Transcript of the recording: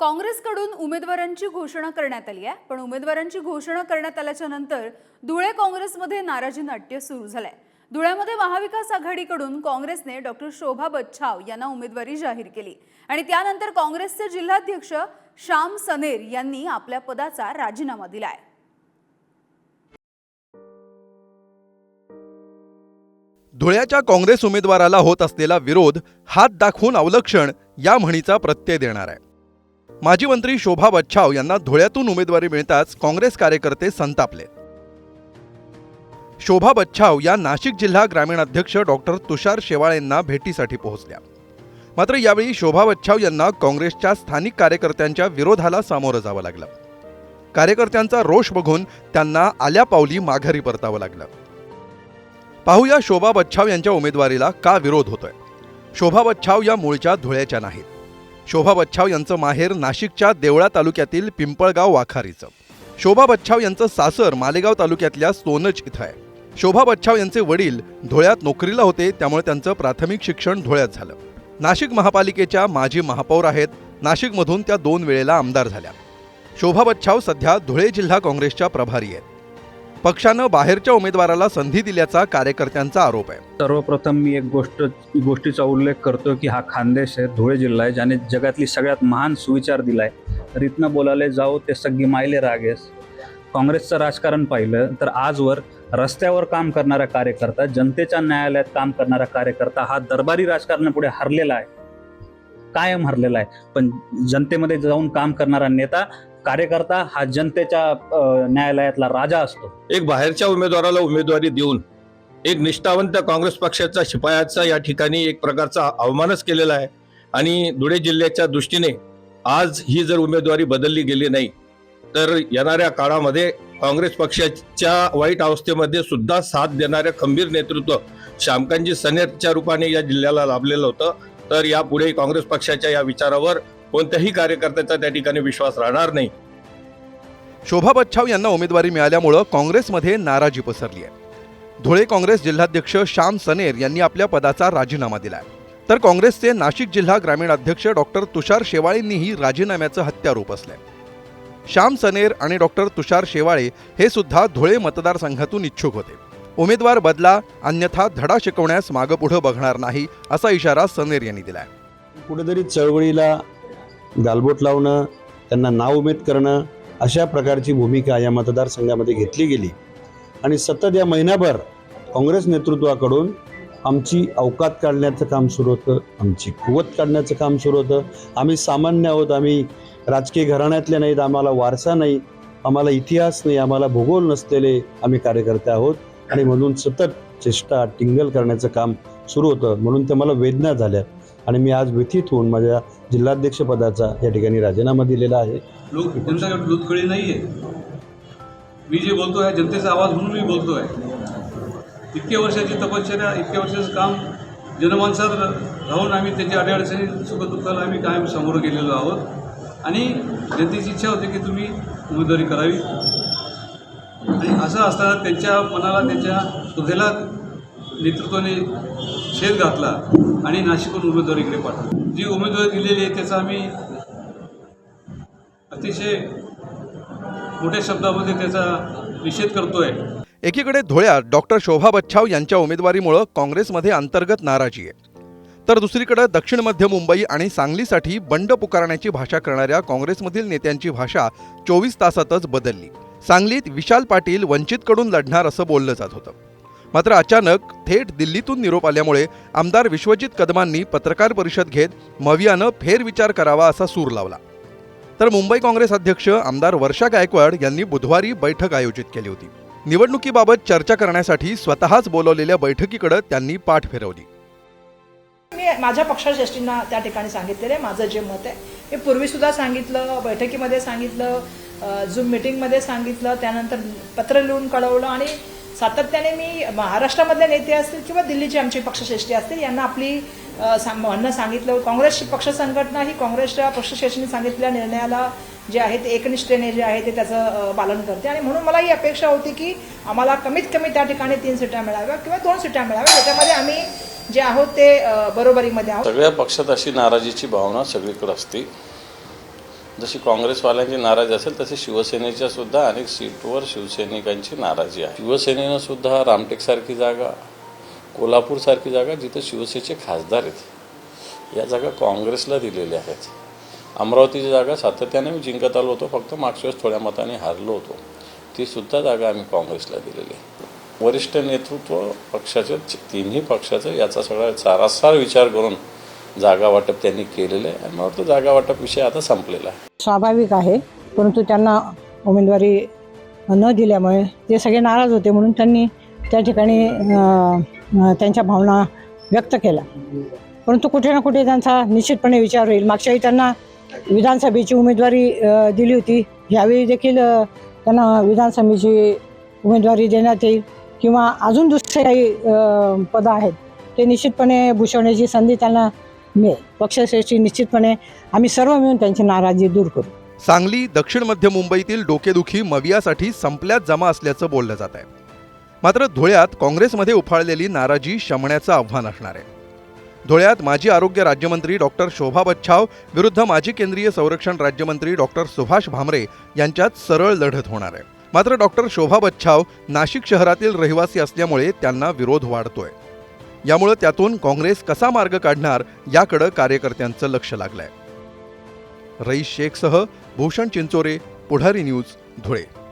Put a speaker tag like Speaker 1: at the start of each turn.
Speaker 1: काँग्रेसकडून उमेदवारांची घोषणा करण्यात आली आहे. पण उमेदवारांची घोषणा करण्यात आल्याच्यानंतर धुळे काँग्रेसमध्ये नाराजी नाट्य सुरू झालंय. धुळ्यामध्ये महाविकास आघाडीकडून काँग्रेसने डॉक्टर शोभा बच्छाव यांना उमेदवारी जाहीर केली. आणि त्यानंतर काँग्रेसचे जिल्हाध्यक्ष श्याम सनेर यांनी आपल्या पदाचा राजीनामा दिला आहे
Speaker 2: धुळ्याच्या काँग्रेस उमेदवाराला होत असलेला विरोध हात दाखवून अवलक्षण या म्हणीचा प्रत्यय देणार आहे. माजी मंत्री शोभा बच्छाव यांना धुळ्यातून उमेदवारी मिळताच काँग्रेस कार्यकर्ते संतापले. शोभा बच्छाव या नाशिक जिल्हा ग्रामीण अध्यक्ष डॉक्टर तुषार शेवाळेंना भेटीसाठी पोहोचल्या. मात्र यावेळी शोभा बच्छाव यांना काँग्रेसच्या स्थानिक कार्यकर्त्यांच्या विरोधाला सामोरं जावं लागलं. कार्यकर्त्यांचा रोष बघून त्यांना आल्या पावली माघारी परतावं लागलं. पाहूया शोभा बच्छाव यांच्या उमेदवारीला का विरोध होतोय. शोभा बच्छाव या मूळच्या धुळ्याच्या नाहीत. शोभा बच्छाव यांचं माहेर नाशिकच्या देवळा तालुक्यातील पिंपळगाव वाखारीचं. शोभा बच्छाव यांचं सासर मालेगाव तालुक्यातल्या सोनच इथं आहे. शोभा बच्छाव यांचे वडील धुळ्यात नोकरीला होते त्यामुळे त्यांचं प्राथमिक शिक्षण धुळ्यात झालं. नाशिक महापालिकेच्या माजी महापौर आहेत. नाशिकमधून त्या दोन वेळेला आमदार झाल्या. शोभा बच्छाव सध्या धुळे जिल्हा काँग्रेसच्या प्रभारी आहेत. पक्षानं बाहेरच्या उमेदवाराला संधी दिल्याचा कार्यकर्त्यांचा आरोप आहे.
Speaker 3: सर्वप्रथम मी एक गोष्ट गोष्टीचा उल्लेख करतो की हा खानदेश आहे धुळे जिल्हा आहे ज्याने जगातली सगळ्यात महान सुविचार दिलाय. तर इथनं बोलायला जाऊ ते सगळी मायले रागेस. काँग्रेसचं राजकारण पाहिलं तर आजवर रस्त्यावर काम करणारा कार्यकर्ता जनतेच्या न्यायालयात काम करणारा कार्यकर्ता हा दरबारी राजकारणापुढे हरलेला आहे. कायम हरलेला आहे. पण जनतेमध्ये जाऊन काम करणारा नेता कार्यकर्ता हा जनतेच्या न्यायालयातला राजा असतो.
Speaker 4: एक बाहेरच्या उमेदवाराला उमेदवारी देऊन एक निष्ठावंत काँग्रेस पक्षाचा शिपायाचा या ठिकाणी एक प्रकारचा अवमानच केलेला आहे. आणि धुळे जिल्ह्याच्या दृष्टीने आज ही जर उमेदवारी बदलली गेली नाही तर येणाऱ्या काळामध्ये काँग्रेस पक्षाच्या वाईट अवस्थेमध्ये सुद्धा साथ देणाऱ्या खंबीर नेतृत्व श्यामकांजी सनेरच्या रूपाने या जिल्ह्याला लाभलेलं होतं. तर यापुढे काँग्रेस पक्षाच्या या विचारावर कोणत्याही कार्यकर्त्याचा त्या ठिकाणी विश्वास राहणार नाही.
Speaker 2: शोभा बच्छाव यांना उमेदवारी मिळाल्यामुळं काँग्रेसमध्ये नाराजी पसरली आहे. धुळे काँग्रेस जिल्हाध्यक्ष श्याम सनेर यांनी आपल्या पदाचा राजीनामा दिला आहे तर काँग्रेसचे नाशिक जिल्हा ग्रामीण अध्यक्ष डॉक्टर तुषार शेवाळेंनीही राजीनाम्याचं हत्यारोप असलंय. श्याम सनेर आणि डॉक्टर तुषार शेवाळे हे सुद्धा धुळे मतदारसंघातून इच्छुक होते. उमेदवार बदला अन्यथा धडा शिकवण्यास मागं पुढं बघणार नाही असा इशारा सनेर यांनी दिलाय.
Speaker 5: कुठेतरी चळवळीला गालबोट लावणं त्यांना नाउमेद करणं अशा प्रकारची भूमिका या मतदारसंघामध्ये घेतली गेली. आणि सतत या महिनाभर काँग्रेस नेतृत्वाकडून आमची अवकात काढण्याचं काम सुरू होतं आमची कुवत काढण्याचं काम सुरू होतं. आम्ही सामान्य आहोत आम्ही राजकीय घराण्यातले नाहीत आम्हाला वारसा नाही आम्हाला इतिहास नाही आम्हाला भूगोल नसलेले आम्ही कार्यकर्ते आहोत. आणि म्हणून सतत चेष्टा टिंगल करण्याचं काम सुरू होतं. म्हणून ते मला वेदना झाल्या आणि मी आज व्यथित होऊन माझ्या जिल्हाध्यक्षपदाचा या ठिकाणी राजीनामा दिलेला आहे.
Speaker 6: लोक जनता लोकखळी नाही आहे मी जे बोलतो आहे जनतेचा आवाज म्हणून मी बोलतो आहे इतक्या वर्षाची तपश्चर्या इतक्या वर्षाचं काम जनमानसात राहून आम्ही त्याच्या अडीअडचणी सुखदुःखाला आम्ही कायम समोर गेलेलो आहोत. आणि जनतेची इच्छा होती की तुम्ही उमेदवारी करावी. आणि असं असताना त्यांच्या मनाला त्यांच्या हृदयाला नेतृत्वाने छेद घातला आणि नाशिकहून उमेदवारीकडे पाठवला. जी उमेदवारी दिलेली आहे त्याचा आम्ही अतिशय मोठ्या शब्दामध्ये त्याचा निषेध करतोय.
Speaker 2: एकीकडे धुळ्यात डॉक्टर शोभा बच्छाव यांच्या उमेदवारीमुळं काँग्रेसमध्ये अंतर्गत नाराजी आहे. तर दुसरीकडे दक्षिण मध्य मुंबई आणि सांगलीसाठी बंड पुकारण्याची भाषा करणाऱ्या काँग्रेसमधील नेत्यांची भाषा चोवीस तासातच बदलली. सांगलीत विशाल पाटील वंचितकडून लढणार असं बोललं जात होतं. मात्र अचानक थेट दिल्लीतून निरोप आल्यामुळे आमदार विश्वजित कदमांनी पत्रकार परिषद घेत मवियानं फेरविचार करावा असा सूर लावला. तर मुंबई काँग्रेस अध्यक्ष आमदार वर्षा गायकवाड यांनी बुधवारी बैठक आयोजित केली होती. निवडणुकीबाबत चर्चा करण्यासाठी स्वतःच बोलवलेल्या बैठकीकडे त्यांनी पाठ फिरवली.
Speaker 7: मी माझ्या पक्षश्रेष्ठींना त्या ठिकाणी सांगितलेलं आहे. माझं जे मत आहे मी पूर्वीसुद्धा सांगितलं बैठकीमध्ये सांगितलं झूम मिटिंगमध्ये सांगितलं त्यानंतर पत्र लिहून कळवलं आणि सातत्याने मी महाराष्ट्रामधले नेते असतील किंवा दिल्लीची आमची पक्षश्रेष्ठी असतील यांना आपली म्हणणं सांगितलं. काँग्रेसची पक्ष संघटना ही काँग्रेसच्या पक्षश्रेष्ठींनी सांगितलेल्या निर्णयाला जे आहे ते एकनिष्ठेने जे आहे ते त्याचं पालन करते. आणि म्हणून मला ही अपेक्षा होती की आम्हाला कमीत कमी त्या ठिकाणी तीन सीटा मिळाव्या किंवा दोन सीटा मिळाव्या त्याच्यामध्ये आम्ही जे आहोत ते बरोबरीमध्ये आहोत.
Speaker 8: सगळ्या पक्षात अशी नाराजीची भावना सगळीकडे असते. जशी काँग्रेसवाल्यांची नाराजी असेल तशी शिवसेनेच्या सुद्धा अनेक सीटवर शिवसैनिकांची नाराजी आहे. शिवसेनेनं सुद्धा रामटेकसारखी जागा कोल्हापूरसारखी जागा जिथं शिवसेनेचे खासदार आहेत या जागा काँग्रेसला दिलेल्या आहेत. अमरावतीची जागा सातत्याने मी जिंकत आलो होतो फक्त मागच्या वेळेस थोड्या मताने हारलो होतो. ती सुद्धा जागा आम्ही काँग्रेसला दिलेली आहे. वरिष्ठ नेतृत्व पक्षाचे तिन्ही पक्षाचं याचा सगळा सारासार विचार करून जागा वाटप त्यांनी केलेलं आहे. आणि मला तो जागा वाटप विषय आता संपलेला आहे.
Speaker 9: स्वाभाविक आहे परंतु त्यांना उमेदवारी न दिल्यामुळे ते सगळे नाराज होते म्हणून त्यांनी त्या ठिकाणी त्यांच्या भावना व्यक्त केल्या. परंतु कुठे ना कुठे त्यांचा निश्चितपणे विचार होईल. मागच्याही त्यांना विधानसभेची उमेदवारी दिली होती. यावेळी देखील त्यांना विधानसभेची उमेदवारी देण्यात येईल किंवा अजून दुसरे काही पदं आहेत ते निश्चितपणे भूषवण्याची संधी त्यांना मिळेल पक्षश्रेष्ठी निश्चितपणे आम्ही सर्व मिळून त्यांची नाराजी दूर करू.
Speaker 2: सांगली दक्षिण मध्य मुंबईतील डोकेदुखी मवियासाठी संपल्यात जमा असल्याचं बोललं जात आहे मात्र धुळ्यात काँग्रेसमध्ये उफाळलेली नाराजी शमण्याचं आव्हान असणार आहे. धुळ्यात माजी आरोग्य राज्यमंत्री डॉक्टर शोभा बच्छाव विरुद्ध माजी केंद्रीय संरक्षण राज्यमंत्री डॉक्टर सुभाष भामरे यांच्यात सरळ लढत होणार आहे. मात्र डॉक्टर शोभा बच्छाव नाशिक शहरातील रहिवासी असल्यामुळे त्यांना विरोध वाढतोय. यामुळं त्यातून काँग्रेस कसा मार्ग काढणार याकडं कार्यकर्त्यांचं लक्ष लागलंय. रईस शेखसह भूषण चिंचोरे पुढारी न्यूज धुळे.